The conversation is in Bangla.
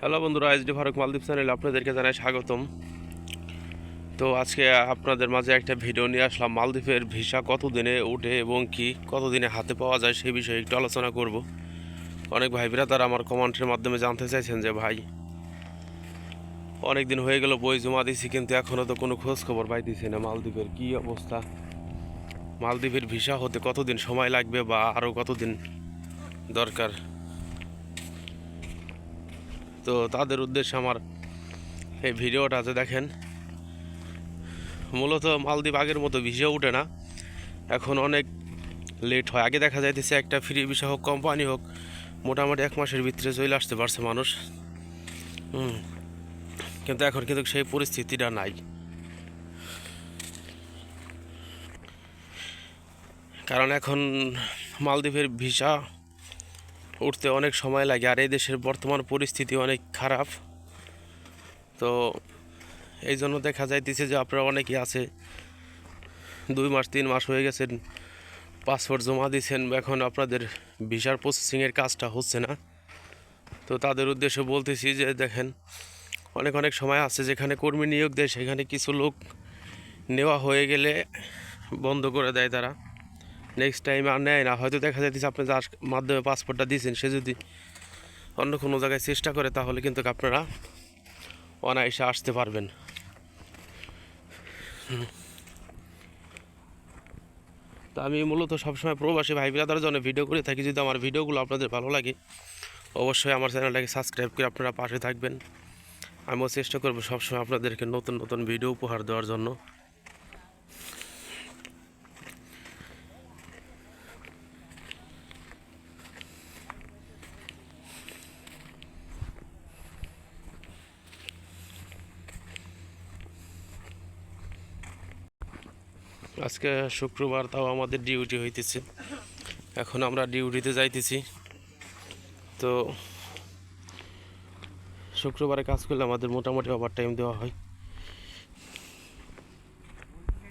হ্যালো বন্ধুরা এসডি ফারুক মালদ্বীপ চ্যানেলে আপনাদেরকে জানাই স্বাগতম। তো আজকে আপনাদের মাঝে একটা ভিডিও নিয়ে আসলাম, মালদ্বীপের ভিসা কতদিনে ওঠে এবং কি কতদিনে হাতে পাওয়া যায় সেই বিষয়ে একটু আলোচনা করব। অনেক ভাই তারা আমার কমেন্টের মাধ্যমে জানতে চাইছেন যে, ভাই অনেক দিন হয়ে গেল বই জমা দিছি, কিন্তু এখনও তো কোনো খোঁজ খবর পাইতেছি না মালদ্বীপের কী অবস্থা? মালদ্বীপের ভিসা হতে কতদিন সময় লাগবে বা আরও কতদিন দরকার? তো তাদের উদ্দেশ্যে আমার এই ভিডিওটা আছে, দেখেন। মূলত মালদ্বীপ আগের মতো ভিসা উঠে না। এখন অনেক লেট হয়। আগে দেখা যাইতেছে একটা ফ্রি ভিসা হোক কোম্পানি হোক, মোটামুটি এক মাসের ভিতরে চলে আসতে পারছে মানুষ। হুম। কিন্তু এখন কিন্তু সেই পরিস্থিতিটা নাই। কারণ এখন মালদ্বীপের ভিসা উঠতে অনেক সময় লাগে আর এই দেশের বর্তমান পরিস্থিতি অনেক খারাপ। তো এই জন্য দেখা যাইতেছে যে আপনারা অনেকেই আছে, দুই মাস, তিন মাস হয়ে গেছেন পাসপোর্ট জমা দিয়েছেন এখন আপনাদের ভিসার প্রসেসিংয়ের কাজটা হচ্ছে না। তো তাদের উদ্দেশ্যে বলতেছি যে দেখেন, অনেক অনেক সময় আছে যেখানে কর্মী নিয়োগ দেয়, সেখানে কিছু লোক নেওয়া হয়ে গেলে বন্ধ করে দেয় তারা। নেক্সট টাইম আর নেয় না, হয়তো দেখা যাইতেছে আপনি যার মাধ্যমে পাসপোর্টটা দিয়েছেন সে যদি অন্য কোনো জায়গায় চেষ্টা করে তাহলে কিন্তু আপনারা অনায়াসে আসতে পারবেন। তো আমি মূলত সবসময় প্রবাসী ভাই ব্রাদার জন্য ভিডিও করে থাকি, যদি আমার ভিডিওগুলো আপনাদের ভালো লাগে, অবশ্যই আমার চ্যানেলটাকে সাবস্ক্রাইব করে আপনারা পাশে থাকবেন আমিও চেষ্টা করব সবসময় আপনাদেরকে নতুন নতুন ভিডিও উপহার দেওয়ার জন্য আজকে শুক্রবার, তাও আমাদের ডিউটি হইতেছে। এখন আমরা ডিউটিতে যাইতেছি। তো শুক্রবারে কাজ করলে আমাদের মোটামুটি ওভার টাইম দেওয়া হয়।